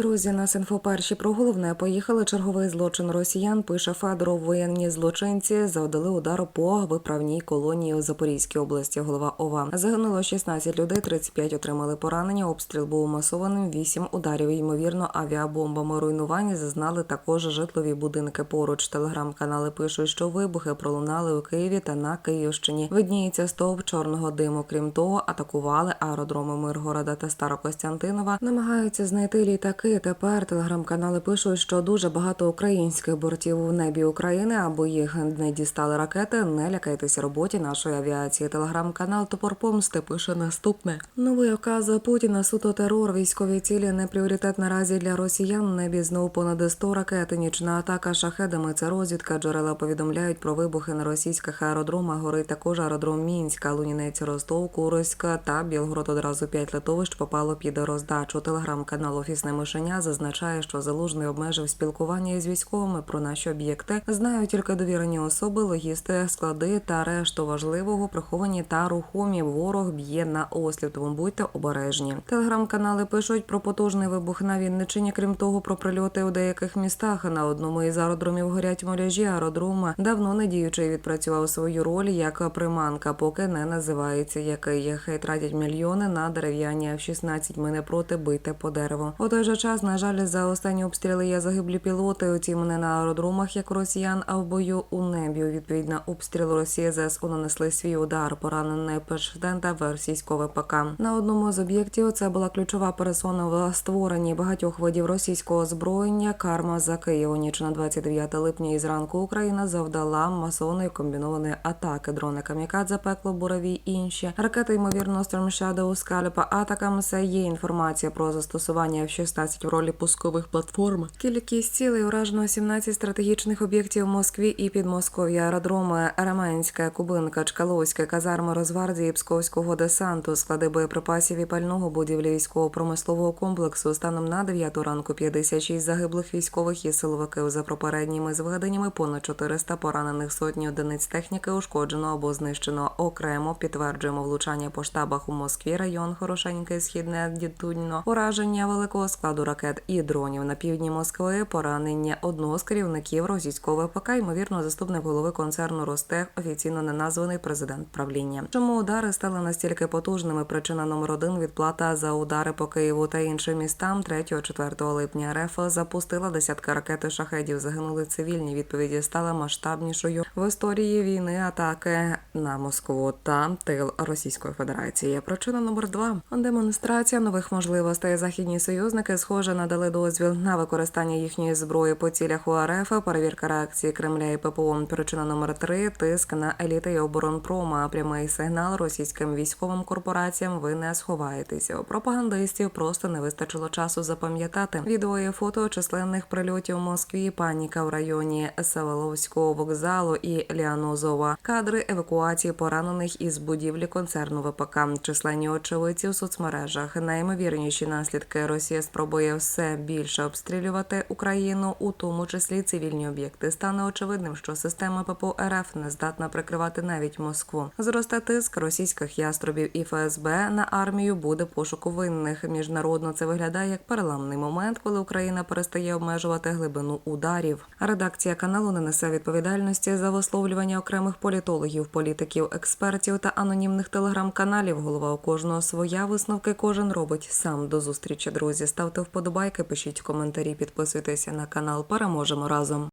Друзі, нас інфоперші про головне поїхали. Черговий злочин росіян. Пише Федоров. Воєнні злочинці завдали удар по виправній колонії у Запорізькій області. Голова ОВА загинуло 16 людей, 35 отримали поранення. Обстріл був масованим. 8 ударів. Ймовірно, авіабомбами руйнування зазнали також житлові будинки. Поруч телеграм-канали пишуть, що вибухи пролунали у Києві та на Київщині. Видніється стовп чорного диму. Крім того, атакували аеродроми Миргорода та Старокостянтинова. Намагаються знайти літаки. Тепер телеграм-канали пишуть, що дуже багато українських бортів у небі України, або їх не дістали ракети. Не лякайтеся роботі нашої авіації. Телеграм-канал Топор Помсти пише наступне: новий оказ Путіна суто терор. Військові цілі не пріоритет наразі для росіян. Небі знову понад 100 ракет. Нічна атака шахедами. Це розвідка. Джерела повідомляють про вибухи на російських аеродромах. Горить також аеродром Мінська, Лунінець, Ростов, Курська та Білгород. Одразу п'ять литовищ попало під роздачу. Телеграм-канал Офісне мишеня зазначає, що залужний обмежив спілкування із військовими про наші об'єкти. Знають тільки довірені особи, логісти, склади та решту важливого приховані та рухомі. Ворог б'є на осліп, тому будьте обережні. Телеграм-канали пишуть про потужний вибух на Вінничині. Крім того, про прильоти у деяких містах. На одному із аеродромів горять мережі. Аеродром давно не діючий відпрацював свою роль як приманка, поки не називається який. Хай тратять мільйони на дерев'яні F-16. Ми не проти бити по дереву. У той же час, на жаль, за останні обстріли є загиблі пілоти. Утім, не на аеродромах, як росіян, а в бою у небі. Відповідь на обстріл Росії ЗСУ нанесли свій удар. Поранений президента в російського ВПК. На одному з об'єктів це була ключова пересона в створенні багатьох видів російського озброєння. Карма за Києву. Ніч на 29 липня і зранку Україна завдала масованої комбінованої атаки. Дрони камікадзе, пекло, бураві і інші ракети, ймовірно, Storm Shadow, Скальпа, атакам. Це є інформація про застосування F-16 в ролі пускових платформ. Кількість цілей уражено 17 стратегічних об'єктів Москві і Підмосков'я, аеродроми Раманська, Кубинка, Чкаловська, казарми Розвардії, Псковського десанту, склади боєприпасів і пального будівлі військово-промислового комплексу. Станом на 9 ранку 56 загиблих військових і силовиків. За попередніми зведеннями понад 400 поранених сотні одиниць техніки ушкоджено або знищено окремо. Підтверджуємо влучання по штабах у Москві, район Хорошеньке, Східне Дідуньно, ураження великого складу ракет і дронів на півдні Москви, поранення одного з керівників російського ВПК, ймовірно, заступник голови концерну Ростех, офіційно не названий президент правління. Чому удари стали настільки потужними? Причина номер один відплата за удари по Києву та іншим містам 3-4 липня. РФ запустила десятки ракет і шахедів. Загинули цивільні. Відповіді стала масштабнішою в історії війни атаки на Москву та тил Російської Федерації. Причина номер два демонстрація нових можливостей. Західні союзники схоже надали дозвіл на використання їхньої зброї по цілях у РФ. Перевірка реакції Кремля і ППО. Причина номер три тиск на еліти і оборонпрома. Прямий сигнал російським військовим корпораціям. Ви не сховаєтеся. У пропагандистів просто не вистачило часу запам'ятати. Відео і фото численних прильотів у Москві. Паніка в районі Савеловського вокзалу і Ліанозова. Кадри евакуації поранених із будівлі концерну ВПК. Численні очевидці в соцмережах. Наймовірніші наслідки Росія спробує все більше обстрілювати Україну, у тому числі цивільні об'єкти. Стане очевидним, що система ППО РФ не здатна прикривати навіть Москву. Зросте тиск російських яструбів і ФСБ на армію буде пошуку винних. Міжнародно це виглядає як переламний момент, коли Україна перестає обмежувати глибину ударів. Редакція каналу не несе відповідальності за висловлювання окремих політологів, політиків, експертів та анонімних телеграм-каналів. Голова у кожного своя висновки кожен робить сам. До зустрічі, друзі. Ставте вподобайки, пишіть коментарі, підписуйтеся на канал. Переможемо разом.